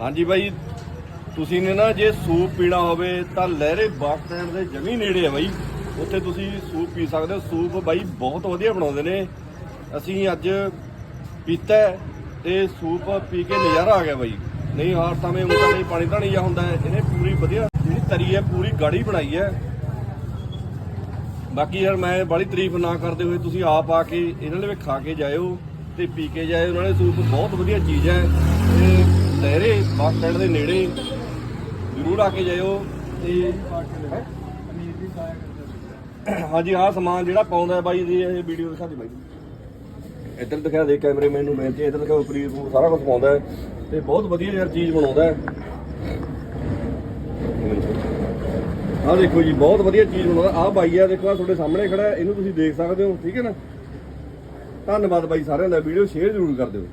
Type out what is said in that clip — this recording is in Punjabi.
ਹਾਂਜੀ ਬਾਈ, ਤੁਸੀਂ ਨੇ ਨਾ ਜੇ ਸੂਪ ਪੀਣਾ ਹੋਵੇ ਤਾਂ ਲਹਿਰੇ ਬੱਸ ਸਟੈਂਡ ਦੇ ਜਮੀ ਨੇੜੇ ਹੈ ਬਾਈ। ਉੱਥੇ ਤੁਸੀਂ ਸੂਪ ਪੀ ਸਕਦੇ ਹੋ। ਸੂਪ ਬਾਈ ਬਹੁਤ ਵਧੀਆ ਬਣਾਉਂਦੇ ਨੇ। ਅਸੀਂ ਅੱਜ ਪੀਤਾ ਹੈ ਤੇ ਸੂਪ ਪੀ ਕੇ ਨਜ਼ਾਰਾ ਆ ਗਿਆ ਬਾਈ। ਨਹੀਂ ਹਰ ਸਮੇਂ ਉਂਗਲ ਨਹੀਂ, ਪਾਣੀ ਧਾਣੀ ਜਾ ਹੁੰਦਾ ਇਹਨੇ ਪੂਰੀ ਵਧੀਆ ਜਿਹੜੀ ਤਰੀ ਹੈ, ਪੂਰੀ ਗਾੜੀ ਬਣਾਈ ਹੈ। ਬਾਕੀ ਯਾਰ ਮੈਂ ਬੜੀ ਤਾਰੀਫ ਨਾ ਕਰਦੇ ਹੋਏ ਤੁਸੀਂ ਆਪ ਆ ਕੇ ਇਹਨਾਂ ਦੇ ਵਿੱਚ ਖਾ ਕੇ ਜਾਇਓ ਤੇ ਪੀ ਕੇ ਜਾਇਓ। ਉਹਨਾਂ ਨੇ ਸੂਪ ਬਹੁਤ ਵਧੀਆ ਚੀਜ਼ ਹੈ। ਤੇ ਲਹਿਰੇ ਬੱਸ ਸਟੈਂਡ ਦੇ ਨੇੜੇ ਜ਼ਰੂਰ ਆ ਕੇ ਜਾਇਓ ਤੇ ਹਾਂਜੀ ਆਹ ਸਮਾਨ ਜਿਹੜਾ ਪਾਉਂਦਾ ਬਾਈ ਦੀ ਇਹ ਵੀਡੀਓ ਦਿਖਾ ਦੇ ਬਾਈ। ਇੱਧਰ ਦਿਖਾ ਦੇ ਕੈਮਰਾਮੈਨ ਨੂੰ ਬੇਨਤੀ ਹੈ, ਇੱਧਰ ਦਿਖਾਓ ਪ੍ਰੀਤ ਨੂੰ ਸਾਰਾ ਕੁਝ ਪਾਉਂਦਾ ਹੈ ਤੇ ਬਹੁਤ ਵਧੀਆ ਯਾਰ ਚੀਜ਼ ਬਣਾਉਂਦਾ ਹੈ। ਆਹ ਦੇਖੋ ਜੀ ਬਹੁਤ ਵਧੀਆ ਚੀਜ਼ ਬਣਾਉਂਦਾ ਆਹ ਬਾਈ ਆ ਦੇਖੋ ਆਹ ਤੁਹਾਡੇ ਸਾਹਮਣੇ ਖੜਾ ਇਹਨੂੰ ਤੁਸੀਂ ਦੇਖ ਸਕਦੇ ਹੋ ਠੀਕ ਹੈ ਨਾ? ਧੰਨਵਾਦ ਬਾਈ ਸਾਰਿਆਂ ਦਾ ਵੀਡੀਓ ਸ਼ੇਅਰ ਜ਼ਰੂਰ ਕਰ ਦਿਓ।